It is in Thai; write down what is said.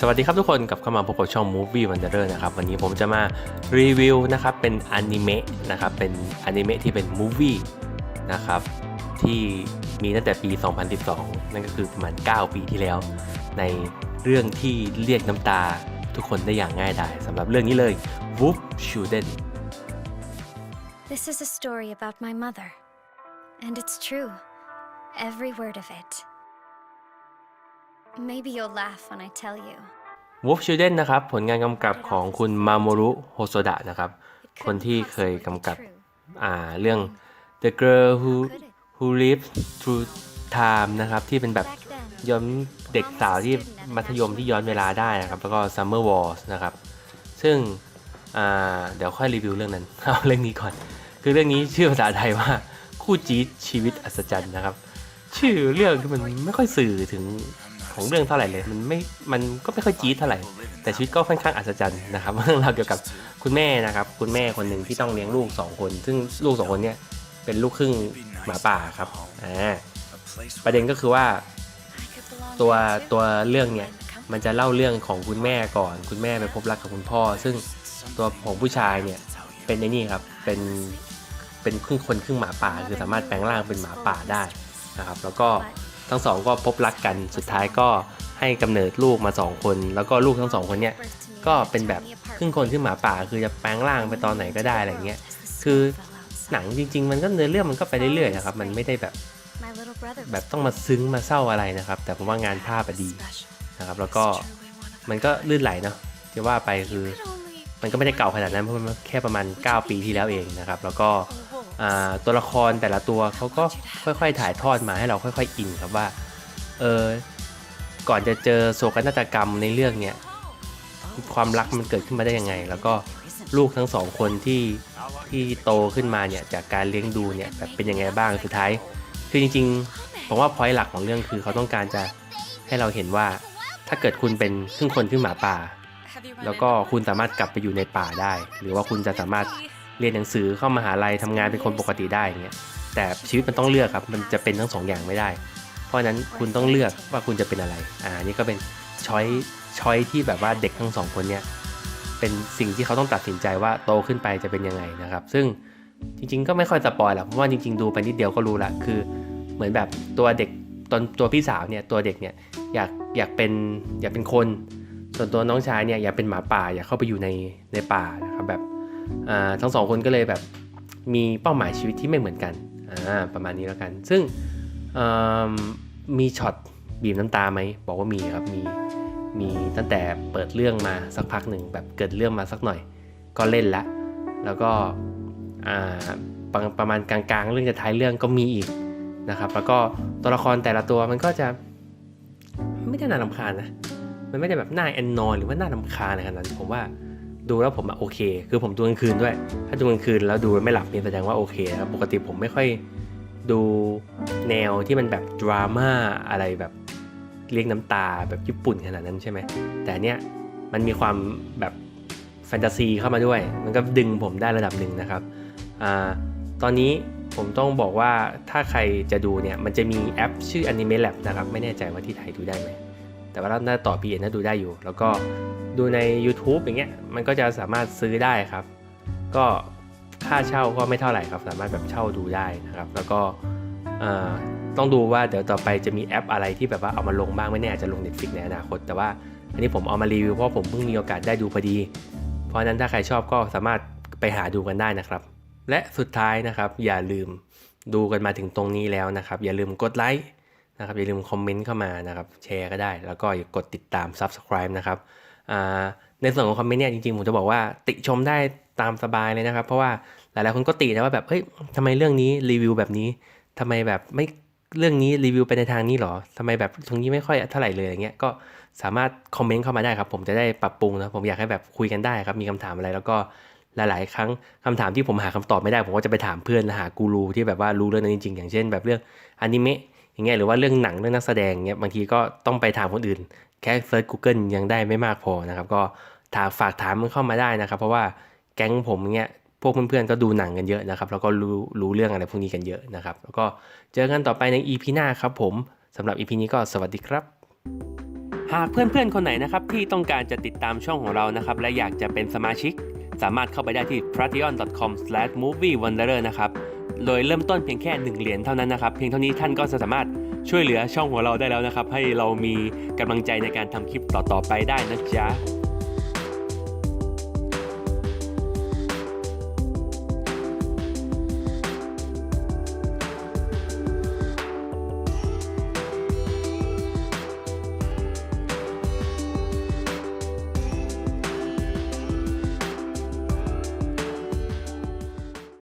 สวัสดีครับทุกคนกลับเข้ามาพบกับช่อง Movie Wanderer นะครับวันนี้ผมจะมารีวิวนะครับเป็นอนิเมะนะครับเป็นอนิเมะที่เป็นมูฟวี่นะครับที่มีตั้งแต่ปี 2012 นั่นก็คือประมาณ 9 ปีที่แล้ว ในเรื่องที่เรียกน้ำตาทุกคนได้อย่างง่ายดายสำหรับเรื่องนี้เลย Wolf Shuden This is a story about my mother. And it's true. Every word of it. Maybe you'll laugh when I tell you. Wolf Shuden นะครับ ผลงานกำกับของคุณมาโมรุโฮโซดะนะครับ คนที่เคยกำกับอ่าเรื่อง The Girl Who Who Lives Through Time นะครับ ที่เป็นแบบย้อนเด็กสาวที่มัธยมที่ย้อนเวลาได้นะครับ แล้วก็ Summer Wars นะครับ ซึ่งเดี๋ยวค่อยรีวิวเรื่องนั้น เอาเรื่องนี้ก่อน คือเรื่องนี้ชื่อภาษาไทยว่า คู่จี๊ดชีวิตอัศจรรย์นะครับ ชื่อเรื่องที่มันไม่ค่อยสื่อถึง ของเรื่องเท่าไหร่เลย มันไม่ มันก็ไม่ค่อยจี๊ดเท่าไหร่ แต่ชีวิตก็ค่อนข้างอัศจรรย์นะครับเรื่องราวเกี่ยวกับคุณแม่นะครับ คุณแม่คนหนึ่งที่ต้องเลี้ยงลูกสองคน ซึ่งลูกสองคนเนี้ยเป็นลูกครึ่งหมาป่าครับอ่าประเด็นก็คือว่า ตัวตัวเรื่องเนี่ยมันจะเล่าเรื่องของคุณแม่ก่อน คุณแม่ไปพบรักกับคุณพ่อ ซึ่งตัวของผู้ชายเนี่ยเป็นไอ้นี่ครับเป็นเป็นครึ่งคนครึ่งหมาป่า คือสามารถแปลงร่างเป็นหมาป่าได้นะครับ แล้วก็ ทั้งสองก็พบรักกันสุดท้ายก็ให้กำเนิดลูกมาสองคน แล้วก็ลูกทั้งสองคนเนี่ยก็เป็นแบบครึ่งคนครึ่งหมาป่า คือจะแปลงร่างไปตอนไหนก็ได้อะไรเงี้ยคือหนังจริง ๆ มันก็เนื้อเรื่องมันก็ไปเรื่อยๆนะครับ มันไม่ได้แบบแบบต้องมาซึ้งมาเศร้าอะไรนะครับ แต่ผมว่างานภาพอะดีนะครับ แล้วก็มันก็ลื่นไหลเนาะจะว่าไปคือมันก็ไม่ได้เก่าขนาดนั้นเพราะมันแค่ประมาณ 9 ปีที่แล้วเองนะครับ แล้วก็ ตัวละครแต่ละตัวเขาก็ค่อย ๆ ถ่ายทอดมาให้เราค่อย ๆ อินครับว่าเออก่อนจะเจอโศกนาฏกรรมในเรื่องเนี้ยความรักมันเกิดขึ้นมาได้ยังไง แล้วก็ลูกทั้งสองคนที่ที่โตขึ้นมาเนี่ยจากการเลี้ยงดูเนี่ยแบบเป็นยังไงบ้างสุดท้าย คือจริงๆผมว่าพอยต์หลักของเรื่องคือเขาต้องการจะให้เราเห็นว่าถ้าเกิดคุณเป็นครึ่งคนครึ่งหมาป่า แล้วก็คุณสามารถกลับไปอยู่ในป่าได้ หรือว่าคุณจะสามารถ เรียนหนังสือเข้ามหาลัยทำงานเป็นคนปกติได้อย่างเงี้ยแต่ชีวิตมันต้องเลือกครับ มันจะเป็นทั้งสองอย่างไม่ได้ เพราะนั้นคุณต้องเลือกว่าคุณจะเป็นอะไร อ่านี่ก็เป็นช้อยช้อยที่แบบว่าเด็กทั้งสองคนเนี่ยเป็นสิ่งที่เขาต้องตัดสินใจว่าโตขึ้นไปจะเป็นยังไงนะครับ ซึ่งจริง ๆ ก็ไม่ค่อยสปอยหรอกเพราะว่าจริง ๆ ดูไปนิดเดียวก็รู้ละคือ เหมือนแบบตัวเด็กตอนตัวพี่สาวเนี่ยตัวเด็กเนี่ยอยากอยากเป็นอยากเป็นคน ส่วนตัวน้องชายเนี่ยอยากเป็นหมาป่าอยากเข้าไปอยู่ในในป่านะครับแบบอ่า ทั้งสองคนก็เลยแบบมีเป้าหมายชีวิตที่ไม่เหมือนกันประมาณนี้แล้วกัน ซึ่งมีช็อตบีบน้ำตาไหมบอกว่ามีครับมีมีตั้งแต่เปิดเรื่องมาสักพักหนึ่งแบบเกิดเรื่องมาสักหน่อย ก็เล่นละ แล้วก็ประประมาณกลางๆ เรื่องจะท้ายเรื่องก็มีอีกนะครับ แล้วก็ตัวละครแต่ละตัวมันก็จะไม่ได้น่ารำคาญนะมันไม่ได้แบบหน้าแอนนอยหรือว่าหน้าลำคาญอะไรขนาดนั้นผมว่า ดูแล้วผมอะโอเค คือผมดูกลางคืนด้วย ถ้าดูกลางคืนแล้วดูไม่หลับเนี่ยแสดงว่าโอเคนะครับปกติผมไม่ค่อยดูแนวที่มันแบบดราม่าอะไรแบบเรียกน้ำตาแบบญี่ปุ่นขนาดนั้นใช่ไหม แต่เนี้ยมันมีความแบบแฟนตาซีเข้ามาด้วย มันก็ดึงผมได้ระดับหนึ่งนะครับอ่าตอนนี้ผมต้องบอกว่าถ้าใครจะดูเนี่ย มันจะมีแอปชื่อ Anime Lab นะครับ ไม่แน่ใจว่าที่ไทยดูได้ไหม แต่ว่าหน้าต่อ PN น่าดูได้อยู่ แล้วก็ ดูใน YouTube อย่างเงี้ยมันก็จะสามารถซื้อได้ครับ ก็ค่าเช่าก็ไม่เท่าไหร่ครับ สามารถแบบเช่าดูได้นะครับ แล้วก็ต้องดูว่าเดี๋ยวต่อไปจะมีแอปอะไรที่แบบว่าเอามาลงบ้างไม่แน่อาจจะลง Netflix ในอนาคต แต่ว่าอันนี้ผมเอามารีวิวเพราะผมเพิ่งมีโอกาสได้ดูพอดี เพราะนั้นถ้าใครชอบก็สามารถไปหาดูกันได้นะครับ และสุดท้ายนะครับอย่าลืมดูกันมาถึงตรงนี้แล้วนะครับ อย่าลืมกดไลค์นะครับอย่าลืมคอมเมนต์เข้ามานะครับแชร์ก็ได้ แล้วก็อย่ากดติดตาม Subscribe นะครับ ในส่วนของคอมเมนต์เนี่ยจริงๆผมจะบอกว่าติชมได้ตามสบายเลยนะครับ เพราะว่าหลายๆคนก็ตินะว่าแบบเฮ้ยทำไมเรื่องนี้รีวิวแบบนี้ทำไมแบบไม่เรื่องนี้รีวิวไปในทางนี้หรอทำไมแบบตรงนี้ไม่ค่อยเท่าไหร่เลยอย่างเงี้ยก็สามารถคอมเมนต์เข้ามาได้ครับผมจะได้ปรับปรุงนะผมอยากให้แบบคุยกันได้ครับมีคำถามอะไรแล้วก็หลาย ๆ ครั้งคำถามที่ผมหาคำตอบไม่ได้ ผมก็จะไปถามเพื่อนหากูรูที่แบบว่ารู้เรื่องนั้นจริง ๆ อย่างเช่น แบบเรื่องอนิเมะ อย่างเงี้ยหรือว่าเรื่องหนังเรื่องนักแสดงเงี้ยบางทีก็ต้องไปถามคนอื่น แค่เซิร์ช Google ยังได้ไม่มากพอนะครับ ก็ถามฝากถามมันเข้ามาได้นะครับ เพราะว่าแก๊งผมเงี้ยพวกเพื่อนๆก็ดูหนังกันเยอะนะครับแล้วก็รู้รู้เรื่องอะไรพวกนี้กันเยอะนะครับ แล้วก็เจอกันต่อไปใน EP หน้าครับผมสำหรับ EP นี้ก็สวัสดีครับ หากเพื่อนๆคนไหนนะครับที่ต้องการจะติดตามช่องของเรานะครับและอยากจะเป็นสมาชิก สามารถเข้าไปได้ที่ patreon.com/moviewanderer นะครับ โดยเริ่มต้นเพียงแค่ 1 เหรียญเท่านั้นนะครับ เพียงเท่านี้ท่านก็จะสามารถช่วยเหลือช่องของเราได้แล้วนะครับ ให้เรามีกำลังใจในการทำคลิปต่อๆไปได้นะจ๊ะ